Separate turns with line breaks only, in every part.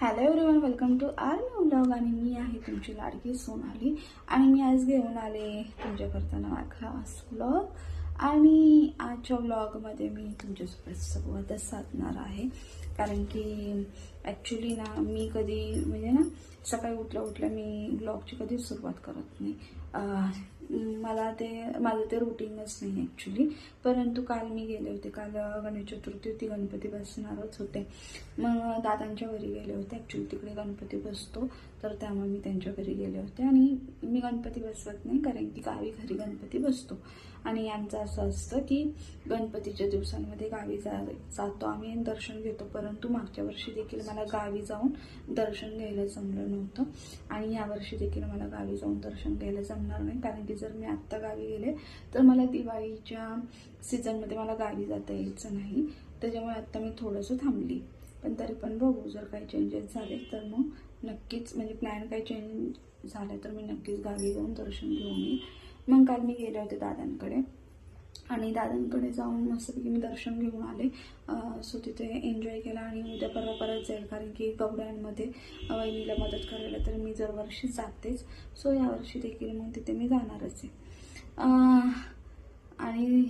Hello everyone welcome to our new blog आणि मी आहे तुमची लाडकी सोनाली. आणि मी आज घेऊन आले तुमच्याकरता नवा खास ब्लॉग आणि आजच्या ब्लॉगमध्ये मी तुमच्यासोबत संवाद साधणार आहे. कारण की ॲक्च्युली ना मी कधी म्हणजे ना सकाळी उठल्या उठल्या मी ब्लॉगची कधीच सुरुवात करत नाही. मला ते माझं ते रुटीनच नाही ॲक्च्युली परंतु काल मी गेले होते काल गणेश चतुर्थी होती गणपती बसणारच होते. मग दादांच्या घरी गेले होते ॲक्च्युली तिकडे गणपती बसतो. तर त्यामुळे मी त्यांच्या घरी गेले होते आणि मी गणपती बसवत नाही कारण की गावी घरी गणपती बसतो. आणि यांचं असं असतं की गणपतीच्या दिवसांमध्ये गावी जा जातो. आम्ही आणि दर्शन घेतो परंतु मागच्या वर्षी देखील मला गावी जाऊन दर्शन घ्यायला जमलं नव्हतं. आणि यावर्षी देखील मला गावी जाऊन दर्शन घ्यायला जमणार नाही. कारण की जर मी आत्ता गावी गेले तर मला दिवाळीच्या सीझनमध्ये मला गावी जाता यायचं नाही. त्याच्यामुळे आत्ता मी थोडंसं थांबली. पण तरी पण बघू जर काही चेंजेस झाले तर मग नक्कीच म्हणजे प्लॅन काही चेंज झाला तर मी नक्कीच गावी जाऊन दर्शन घेऊन येईल. मग काल मी गेले होते दादांकडे. आणि दादांकडे जाऊन मस्तपैकी मी दर्शन घेऊन आले. सो तिथे एन्जॉय केला आणि उद्या परवा परत जाईल. कारण की गवड्यांमध्ये वहिनीला मदत करायला तर मी दरवर्षी जातेच. सो यावर्षी देखील मग तिथे मी जाणारच आहे. आणि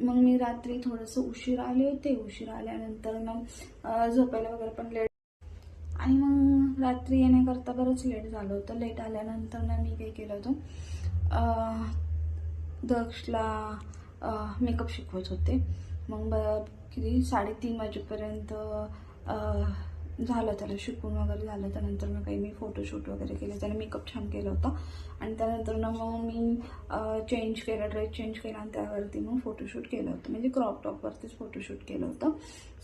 मग मी रात्री थोडंसं उशीर आले होते. उशीर आल्यानंतर मग झोपायला वगैरे पण लेट आणि मग रात्री येण्याकरता बरंच लेट झालं होतं. लेट आल्यानंतर ना मी काय केलं होतं? दक्षला मेकअप शिकवत होते. मग किती साडेतीन वाजेपर्यंत झालं त्याला शिकून वगैरे झालं. त्यानंतर मग काही मी फोटोशूट वगैरे केले. त्याने मेकअप छान केला होता. आणि त्यानंतर ना मग मी चेंज केला ड्रेस चेंज केला आणि त्यावरती मग फोटोशूट केलं होतं. म्हणजे क्रॉप टॉपवरतीच फोटोशूट केलं होतं.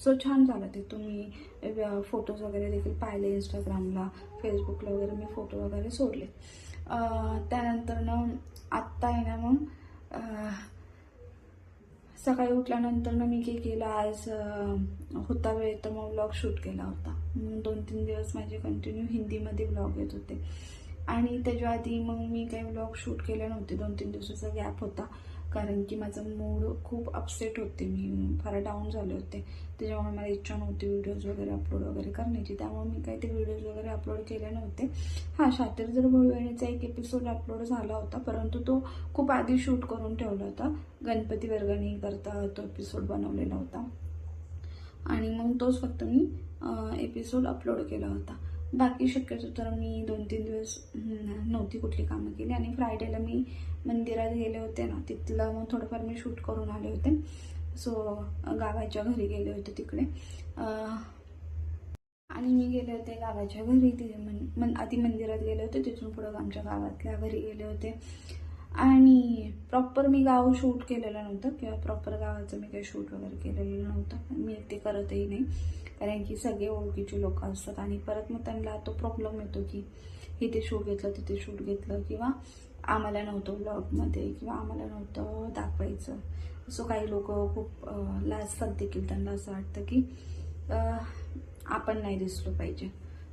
सो छान झालं ते. तुम्ही फोटोज वगैरे देखील पाहिले इंस्टाग्रामला फेसबुकला वगैरे मी फोटो वगैरे सोडले. त्यानंतर ना आत्ता आहे ना मग सकाळी उठल्यानंतर ना मी काय केलं आज होता वेळ तर मग ब्लॉग शूट केला होता. दोन तीन दिवस माझे कंटिन्यू हिंदीमध्ये ब्लॉग येत होते. आणि त्याच्या आधी मग मी काही ब्लॉग शूट केले नव्हते. दोन तीन दिवसाचा गॅप होता. कारण की माझं मूड खूप अपसेट होते. मी फार डाऊन झाले होते. त्याच्यामुळे मला इच्छा नव्हती व्हिडिओज वगैरे अपलोड वगैरे करण्याची. त्यामुळे मी काही ते व्हिडिओज वगैरे अपलोड केले नव्हते. हां शातीर जर भोळवेणीचा एक एपिसोड अपलोड झाला होता परंतु तो खूप आधी शूट करून ठेवला होता. गणपती वर्गणी करता तो एपिसोड बनवलेला होता. आणि मग तोच फक्त मी एपिसोड अपलोड केला होता. बाकी शक्यतो तर मी दोन तीन दिवस नव्हती कुठली कामं केली. आणि फ्रायडेला मी मंदिरात गेले होते ना तिथलं मग थोडंफार मी शूट करून आले होते. सो गावाच्या घरी गेले होते तिकडे. आणि मी गेले होते गावाच्या घरी. तिथे मन मन आधी मंदिरात गेले होते. तिथून पुढं आमच्या गावातल्या घरी गेले होते. आणि प्रॉपर मी गाव शूट केलेलं नव्हतं. किंवा प्रॉपर गावाचं मी काही शूट वगैरे केलेलं नव्हतं. मी ते करतही नाही. कारण की सगळे ओळखीचे लोक असतात. आणि परत मग त्यांना तो प्रॉब्लेम येतो की इथे शूट घेतलं तिथे शूट घेतलं. किंवा आम्हाला नव्हतं ब्लॉगमध्ये किंवा आम्हाला नव्हतं दाखवायचं. सो काही लोक खूप लाजतात देखील त्यांना असं वाटतं की आपण नाही दिसलो पाहिजे.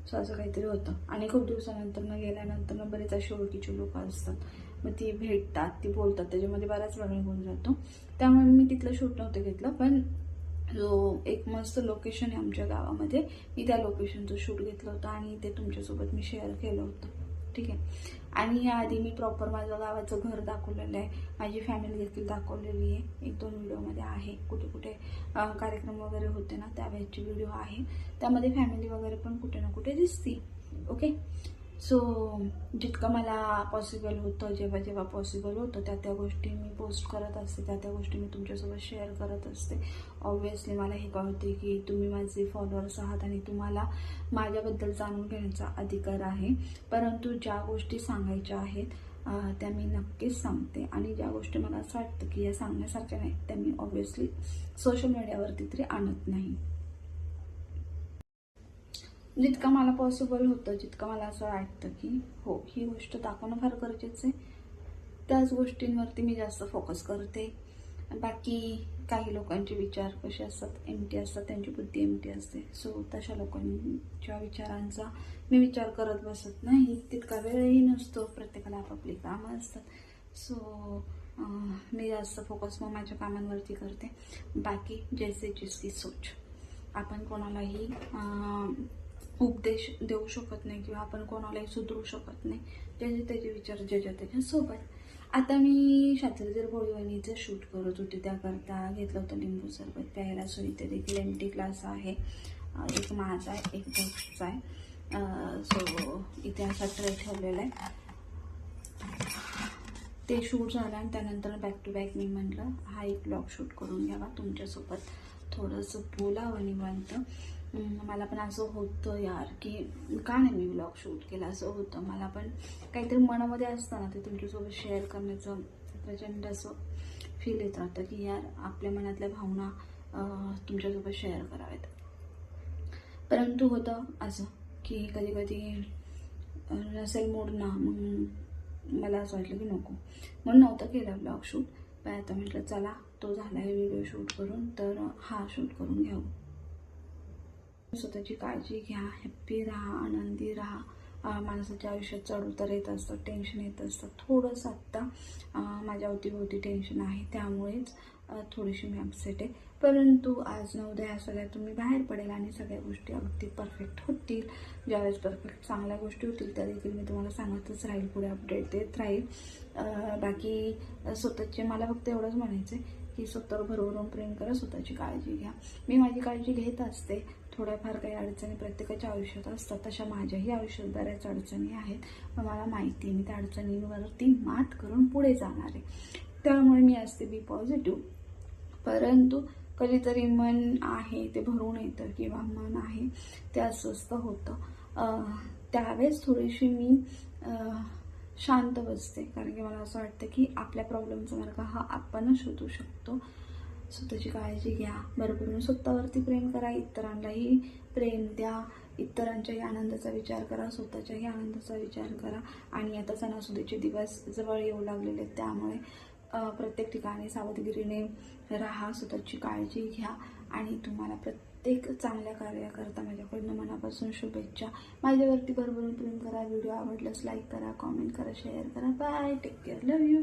सो असं काहीतरी होतं. आणि खूप दिवसानंतर मग गेल्यानंतर मग बरेच असे ओळखीचे लोक असतात. मग ती भेटतात ती बोलतात. त्याच्यामध्ये बराच वेळ निघून जातो. त्यामुळे मी तिथलं शूट नव्हतं घेतलं पण जो एक मस्त लोकेशन आहे आमच्या गावामध्ये मी त्या लोकेशनचं शूट घेतलं होतं आणि ते तुमच्यासोबत मी शेअर केलं होतं. ठीक आहे? आणि याआधी मी प्रॉपर माझ्या गावाचं घर दाखवलेलं आहे. माझी फॅमिली देखील दाखवलेली आहे. एक दोन व्हिडिओमध्ये आहे. कुठे कुठे कार्यक्रम वगैरे होते ना त्यावेळेची व्हिडिओ आहे. त्यामध्ये फॅमिली वगैरे पण कुठे ना कुठे दिसते ओके सो जितकं मला पॉसिबल होतं जेव्हा जेव्हा पॉसिबल होतं त्या त्या गोष्टी मी पोस्ट करत असते त्या त्या गोष्टी मी तुमच्यासोबत शेअर करत असते. ऑब्व्हियसली मला हे कळते की तुम्ही माझे फॉलोअर्स आहात आणि तुम्हाला माझ्याबद्दल जाणून घेण्याचा अधिकार आहे. परंतु ज्या गोष्टी सांगायच्या आहेत त्या मी नक्कीच सांगते. आणि ज्या गोष्टी मला असं वाटतं की या सांगण्यासारख्या नाहीत त्या मी ऑब्व्हियसली सोशल मीडियावरती तरी आणत नाही. जितकं मला पॉसिबल होतं जितकं मला असं वाटतं की हो ही गोष्ट दाखवणं फार गरजेचं आहे. त्याच गोष्टींवरती मी जास्त फोकस करते. बाकी काही लोकांचे विचार कसे असतात एमटी असतात त्यांची बुद्धी एमटी असते. सो तशा लोकांच्या विचारांचा मी विचार करत बसत नाही. तितका वेळही नसतो प्रत्येकाला आपापली कामं असतात. सो मी जास्त फोकस मग माझ्या कामांवरती करते. बाकी जैसे जिसकी सोच. आपण कोणालाही उपदेश देऊ शकत नाही किंवा आपण कोणालाही सुधरू शकत नाही. त्याचे त्याचे विचार ज्याच्या त्याच्यासोबत आता मी शास्त्रीजर भोळीवाणीचं शूट करत होते. त्याकरता घेतलं होतं लिंबू सरबत. प्यायला सोयीचं देखील एम टी क्लास आहे एक माझा आहे एक दक्षचा आहे. सो इथे असा ट्रे ठेवलेला आहे. ते शूट झालं आणि त्यानंतर बॅक टू बॅक मी म्हटलं हा एक ब्लॉग शूट करून घ्यावा. तुमच्यासोबत थोडंसं बोलावं निवांत. मला पण असं होतं यार की का नाही मी ब्लॉग शूट केला? असं होतं. मला पण काहीतरी मनामध्ये असतं ना ते तुमच्यासोबत शेअर करण्याचं. प्रचंड असं फील येत राहतं की यार आपल्या मनातल्या भावना तुमच्यासोबत शेअर कराव्यात. परंतु होतं असं की कधी कधी नसेल मूड ना मग मला असं वाटलं की नको. म्हणून नव्हतं केलं ब्लॉग शूट पण आता म्हटलं चला तो झाला आहे व्हिडिओ शूट करून. तर हा शूट करून घ्यावं. स्वतःची काळजी घ्या हॅप्पी राहा आनंदी राहा. माणसाच्या आयुष्यात चढ उतर येत असतात टेन्शन येत असतं थोडंसं आत्ता माझ्या अवतीभोवती टेन्शन आहे त्यामुळेच थोडीशी मी अपसेट आहे. परंतु आज न उद्या सगळ्या तुम्ही बाहेर पडेल आणि सगळ्या गोष्टी अगदी परफेक्ट होतील. ज्यावेळेस परफेक्ट चांगल्या गोष्टी होतील त्या देखील मी तुम्हाला सांगतच राहील पुढे अपडेट देत राहील. बाकी स्वतःचे मला फक्त एवढंच म्हणायचं आहे की स्वतःवर भरभरून प्रेम करा स्वतःची काळजी घ्या. मी माझी काळजी घेत असते थोड्याफार काही अडचणी प्रत्येकाच्या आयुष्यात असतात तशा माझ्याही आयुष्यात बऱ्याच अडचणी आहेत. पण मला माहिती आहे मी त्या अडचणींवरती मात करून पुढे जाणार आहे. त्यामुळे मी असते बी पॉझिटिव्ह परंतु कधीतरी मन आहे ते भरून येतं किंवा मन आहे ते अस्वस्थ होतं. त्यावेळेस थोडीशी मी शांत बसते. कारण की मला असं वाटतं की आपल्या प्रॉब्लेमचा मार्ग हा आपणच शोधू शकतो. स्वतःची काळजी घ्या. भरभरून स्वतःवरती प्रेम करा इतरांनाही प्रेम द्या. इतरांच्याही आनंदाचा विचार करा स्वतःच्याही आनंदाचा विचार करा. आणि आता सणासुदीचे दिवस जवळ येऊ लागलेले आहेत. त्यामुळे प्रत्येक ठिकाणी सावधगिरीने राहा स्वतःची काळजी घ्या. आणि तुम्हाला प्रत्येक चांगल्या कार्याकरता माझ्याकडनं मनापासून शुभेच्छा. माझ्यावरती भरभरून प्रेम करा. व्हिडिओ आवडल्यास लाईक करा कॉमेंट करा शेअर करा. Bye take care love you